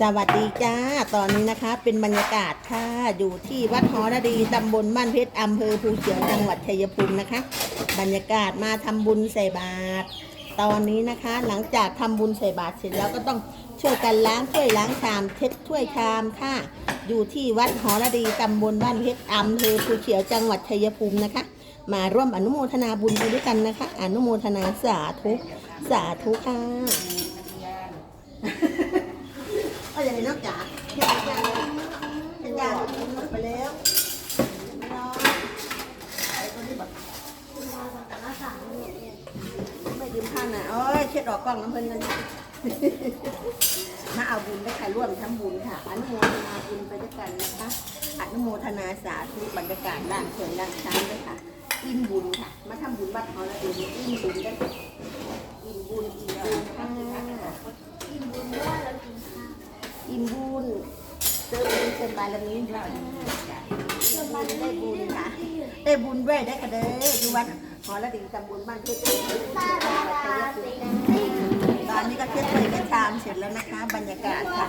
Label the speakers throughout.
Speaker 1: สวัสดีจ้า ตอนนี้นะคะ เป็นบรรยากาศค่ะ อยู่ที่วัดหอระดีตำบลบ้านเพชรอำเภอภูเขียวจังหวัดชัยภูมินะคะ บรรยากาศมาทำบุญใส่บาตร ตอนนี้นะคะ หลังจากทำบุญใส่บาตรเสร็จแล้วก็ต้องช่วยกันล้างถ้วยล้างชามเช็ดถ้วยชามค่ะ อยู่ที่วัดหอระดีตำบลบ้านเพชรอำเภอภูเขียวจังหวัดชัยภูมินะคะ มาร่วมอนุโมทนาบุญไปด้วยกันนะคะ อนุโมทนาสาธุ สาธุค่ะ เอาอย่างนี้นอกจากเห็นย่างเห็นย่างหมดไปแล้วน้องไอ้คนนี้แบบไม่ยืมข้างน่ะโอ้ยเช็ดออกกล้องน้ำเพลินกันมาเอาบุญได้ค่ะร่วมทำบุญค่ะอนุโมทนาบุญไปด้วยกันนะคะอนุโมทนาสาธุบรรยากาศด้านเสริมด้านช้างด้วยค่ะอิ่มบุญค่ะ มาทำบุญวัดเขาแล้วองอิ่มบุญกันค่ะอิ่มบุญอิ่มบุญค่ะ
Speaker 2: อิ่มบุญด้วยแล้วกินข้าว
Speaker 1: อิ่มบุญเจอบุญเจอบารมีเราเจอบุญได้บุญค่ะได้บุญด้วยได้กระเด้อที่วัดหอระดิ่งตำบลบ้านเพชร
Speaker 2: ตาตาตาติด
Speaker 1: ตอนนี้ก็เช็ดถ้วยก็ชามเสร็จแล้วนะคะ บรรยากาศค่ะ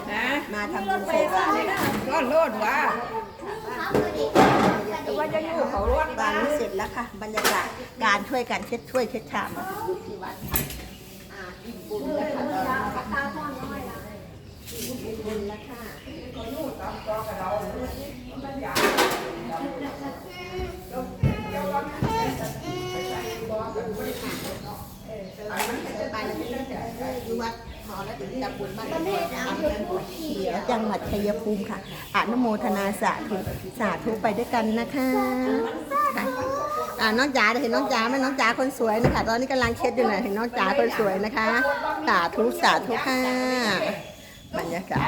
Speaker 1: มาทำบุญใส่บาตรค่ะ
Speaker 3: ก็โลดว่า
Speaker 2: ว่า
Speaker 3: จะอยู่เขารวด
Speaker 1: ตอนนี้เสร็จแล้วค่ะ บรรยากาศการช่วยกันเช็ดถ้วยเช็ดชามอยู่ที่วัด อภูเขียวจังหวัดชัยภูมิค่ะ อนุโมทนาสาธุสาธุไปด้วยกันนะคะอ่าน้องจ๋าเดี๋ยวเห็นน้องจ๋าไหมน้องจ๋าคนสวยนะคะ ตอนนี้กำลังเช็ดอยู่นะเห็นน้องจ๋าคนสวยนะคะ สาธุสาธุค่ะบรรยากาศ